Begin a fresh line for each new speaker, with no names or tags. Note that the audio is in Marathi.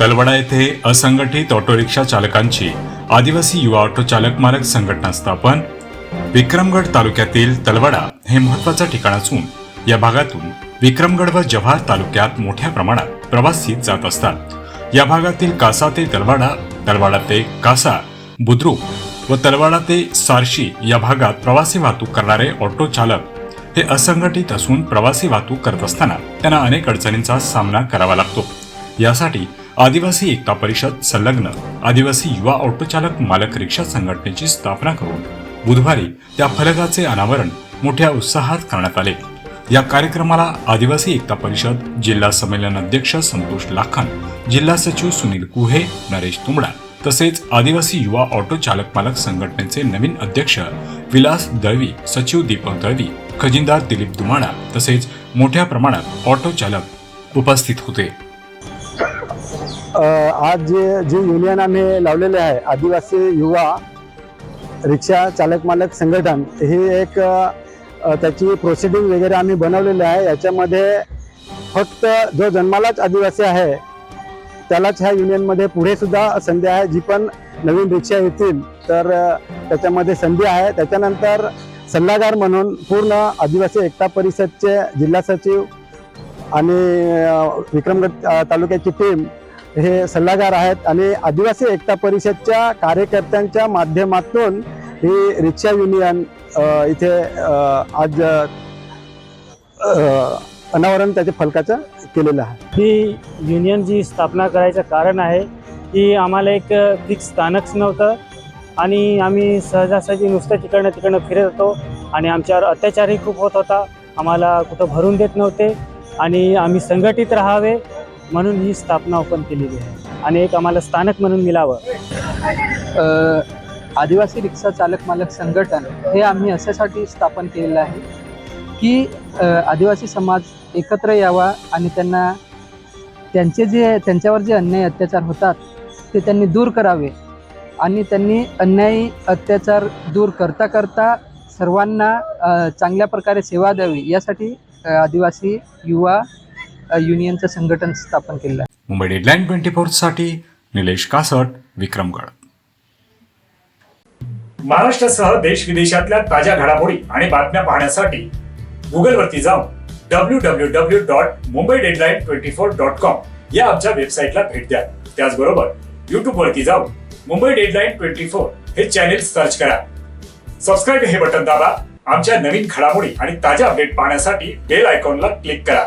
तलवडा येथे असंघटित ऑटो रिक्षा चालकांची आदिवासी युवा ऑटो चालक मालक संघटना स्थापन विक्रमगड तालुक्यातील तलवडा हे महत्वाचं ठिकाण असून या भागातून विक्रमगड व जव्हार तालुक्यात मोठ्या प्रमाणात प्रवासी जात असतात. या भागातील कासा ते तलवाडा तलवाडा ते कासा बुद्रुक व तलवाडा ते सारशी या भागात प्रवासी वाहतूक करणारे ऑटो चालक हे असंघटित असून प्रवासी वाहतूक करत असताना त्यांना अनेक अडचणींचा सामना करावा लागतो. यासाठी आदिवासी एकता परिषद संलग्न आदिवासी युवा ऑटोचालक मालक रिक्षा संघटनेची स्थापना करून बुधवारी त्या फलकाचे अनावरण मोठ्या उत्साहात करण्यात आले. या कार्यक्रमाला आदिवासी एकता परिषद जिल्हा संमेलन अध्यक्ष संतोष लाखन जिल्हा सचिव सुनील कुहे नरेश तुंबडा तसेच आदिवासी युवा ऑटो चालक मालक संघटनेचे नवीन अध्यक्ष विलास दळवी सचिव दीपक दळवी खजिनदार दिलीप दुमाडा तसेच मोठ्या प्रमाणात ऑटो चालक उपस्थित होते.
आज जे जे युनियन आम्ही लावलेले आहे आदिवासी युवा रिक्षा चालक मालक संघटन ही एक त्याची प्रोसिडिंग वगैरे आम्ही बनवलेली आहे. याच्यामध्ये फक्त जो जन्मालाच आदिवासी आहे त्यालाच ह्या युनियनमध्ये पुढे सुद्धा संधी आहे. जी पण नवीन रिक्षा येतील तर त्याच्यामध्ये संधी आहे. त्याच्यानंतर सल्लागार म्हणून पूर्ण आदिवासी एकता परिषदचे जिल्हा सचिव आणि विक्रमगड तालुक्याची टीम हे सल्लागार आहेत आणि आदिवासी एकता परिषदच्या कार्यकर्त्यांच्या माध्यमातून ही रिक्षा युनियन इथे आज अनावरण त्याच्या फलकाचं केलेलं आहे.
ही युनियन जी स्थापना करायचं कारण आहे की आम्हाला एक फिक्स स्थानकच नव्हतं आणि आम्ही सहजासहजी नुसतं तिकडनं तिकडनं फिरत होतो आणि आमच्यावर अत्याचारही खूप होत होता. आम्हाला कुठं भरून देत नव्हते आणि आम्ही संघटित राहावे म्हणून ही स्थापना ओपन केलेली आहे. आणि एक आम्हाला स्थानक म्हणून मिळावं.
आदिवासी रिक्षा चालक मालक संघटन हे आम्ही अशासाठी स्थापन केलेलं आहे की आदिवासी समाज एकत्र यावा आणि त्यांना त्यांचे जे त्यांच्यावर जे अन्याय अत्याचार होतात ते त्यांनी दूर करावे. आणि त्यांनी अन्यायी अत्याचार दूर करता करता सर्वांना चांगल्या प्रकारे सेवा द्यावी. यासाठी आदिवासी युवा युनियनचं संघटन स्थापन केलेलं आहे.
मुंबई डेडलाईन ट्वेंटी साठी निलेश कासट विक्रमगड
महाराष्ट्रासह देश विदेशातल्या ताज्या घडामोडी आणि बातम्या पाहण्यासाठी गुगलवरती जाऊन W W W dot Mumbai deadline twenty four dot com या आमच्या वेबसाईटला भेट द्या. त्याचबरोबर युट्यूब वरती जाऊन मुंबई डेडलाईन ट्वेंटी फोर हे चॅनेल सर्च करा. सबस्क्राईब हे बटन दाबा. आमच्या नवीन घडामोडी आणि ताज्या अपडेट पाहण्यासाठी बेल आयकॉनला क्लिक करा.